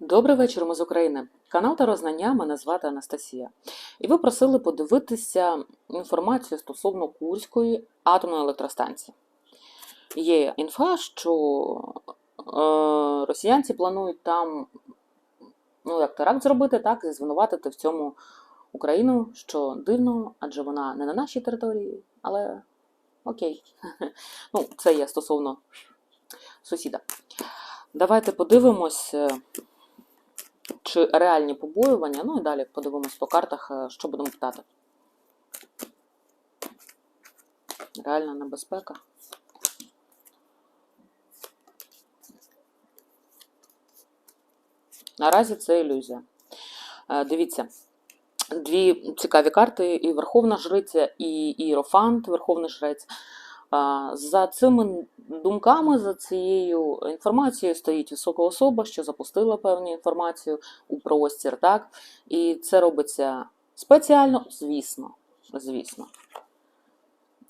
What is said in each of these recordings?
Добрий вечір, ми з України. Канал Тарознання, мене звати Анастасія. І ви просили подивитися інформацію стосовно Курської атомної електростанції. Є інфа, що е, росіянці планують там ну, як теракт зробити, так і звинуватити в цьому Україну, що дивно, адже вона не на нашій території, але окей. Ну, це є стосовно сусіда. Давайте подивимось, е, чи реальні побоювання. Ну і далі подивимось по картах, е, що будемо питати. Реальна небезпека. Наразі це ілюзія. Е, Дивіться, дві цікаві карти: і Верховна Жриця, і Іерофант, Верховний Жрець. За цими думками, за цією інформацією стоїть висока особа, що запустила певну інформацію у простір, так? І це робиться спеціально, звісно. Звісно.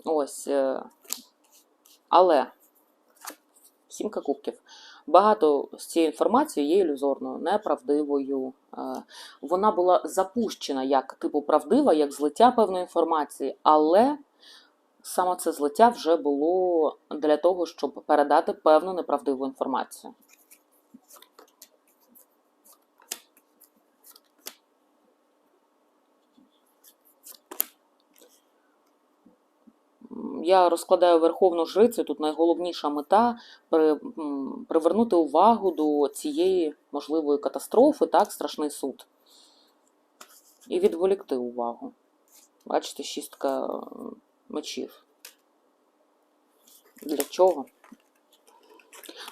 Ось. е, Але сімка кубків. Багато з цієї інформації є ілюзорною, неправдивою. Е, Вона була запущена як типу правдива, як злиття певної інформації, але саме це злиття вже було для того, щоб передати певну неправдиву інформацію. Я розкладаю верховну жрицю. Тут найголовніша мета привернути увагу до цієї можливої катастрофи, так, страшний суд. І відволікти увагу. Бачите, шістка мечів. Для чого?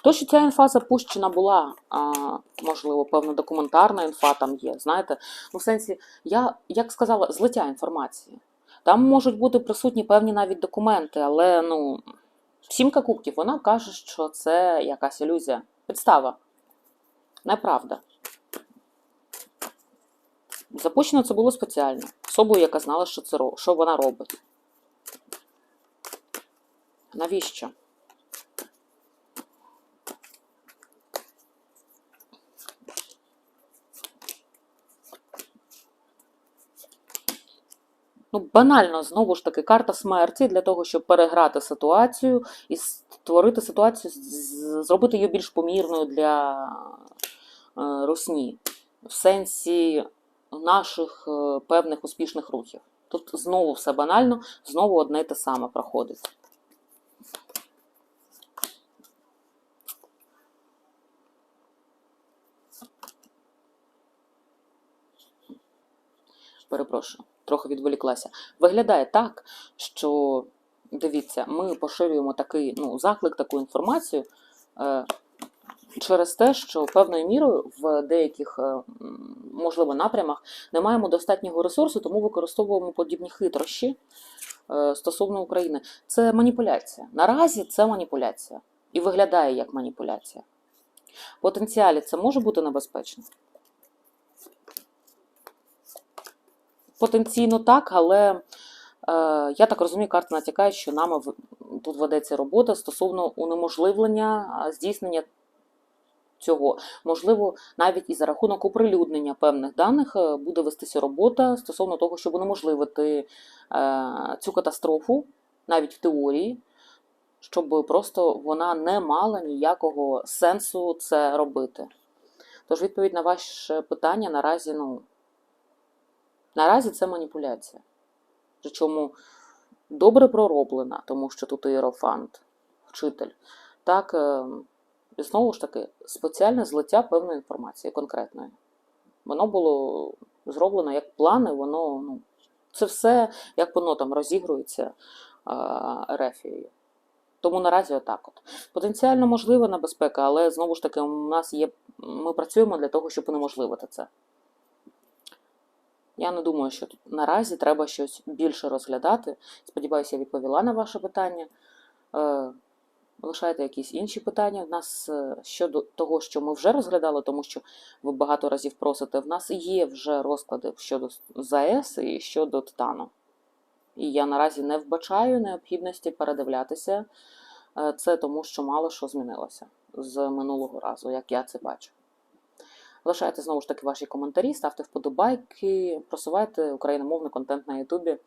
То, що ця інфа запущена була, а, можливо, певна документарна інфа там є. Знаєте, ну в сенсі, я як сказала, злиття інформації. Там можуть бути присутні певні навіть документи, але ну, сімка кубків, вона каже, що це якась ілюзія. Підстава. Неправда. Запущено це було спеціально. Особою, яка знала, що, це, що вона робить. Навіщо? Ну, банально, знову ж таки, карта смерті для того, щоб переграти ситуацію і створити ситуацію, зробити її більш помірною для е, русні, в сенсі наших е, певних успішних рухів. Тут знову все банально, знову одне й те саме проходить. Перепрошую, трохи відволіклася. Виглядає так, що дивіться, ми поширюємо такий ну, заклик, таку інформацію е, через те, що певною мірою в деяких, е, можливо, напрямах не маємо достатнього ресурсу, тому використовуємо подібні хитрощі е, стосовно України. Це маніпуляція. Наразі це маніпуляція. І виглядає як маніпуляція. В потенціалі це може бути небезпечно. Потенційно так, але е, я так розумію, карта натякає, що нами тут ведеться робота стосовно унеможливлення здійснення цього. Можливо, навіть і за рахунок оприлюднення певних даних е, буде вестися робота стосовно того, щоб унеможливити е, цю катастрофу, навіть в теорії, щоб просто вона не мала ніякого сенсу це робити. Тож, відповідь на ваше питання наразі, ну. Наразі це маніпуляція. Причому добре пророблена, тому що тут іерофант, вчитель. Так, е, і знову ж таки, спеціальне злиття певної інформації конкретної. Воно було зроблено як плани, воно, ну, це все, як воно там розігрується а, рефією. Тому наразі отак от. Потенціально можлива небезпека, але знову ж таки, у нас є, ми працюємо для того, щоб унеможливити це. Я не думаю, що тут наразі треба щось більше розглядати. Сподіваюся, я відповіла на ваше питання. Е, Лишайте якісь інші питання в нас е, щодо того, що ми вже розглядали, тому що ви багато разів просите. В нас є вже розклади щодо ЗАЕС і щодо Титану. І я наразі не вбачаю необхідності передивлятися е, це, тому що мало що змінилося з минулого разу, як я це бачу. Лишайте знову ж таки ваші коментарі, ставте вподобайки, просувайте україномовний контент на Ютубі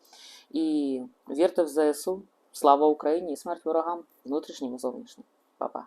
і вірте в ЗСУ. Слава Україні і смерть ворогам, внутрішнім і зовнішнім. Па-па.